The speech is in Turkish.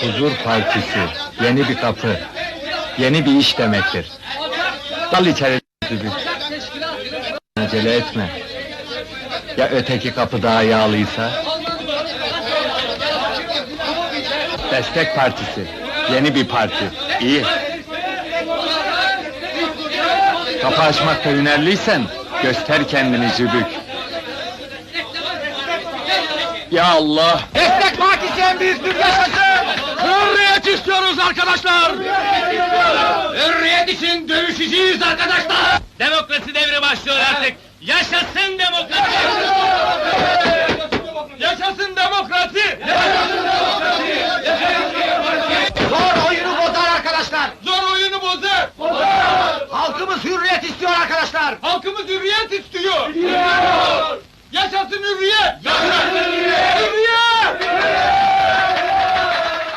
Huzur Partisi, yeni bir kapı, yeni bir iş demektir. Dal içeri. Acele etme. Ya öteki kapı daha yağlıysa? Destek Partisi, yeni bir parti, iyi. Kapı açmakta hünerliysen, göster kendini Zübük. Ya Allah! Destek Partisi en büyüktür yaşasın! Arkadaşlar! Hürriyet için dövüşeceğiz arkadaşlar! Demokrasi devri başlıyor artık! Yaşasın demokrasi! Yaşasın demokrasi! Zor oyunu bozar arkadaşlar! Zor oyunu bozar! Halkımız hürriyet istiyor arkadaşlar! Halkımız hürriyet istiyor! Yaşasın! Yaşasın! Hürriyet!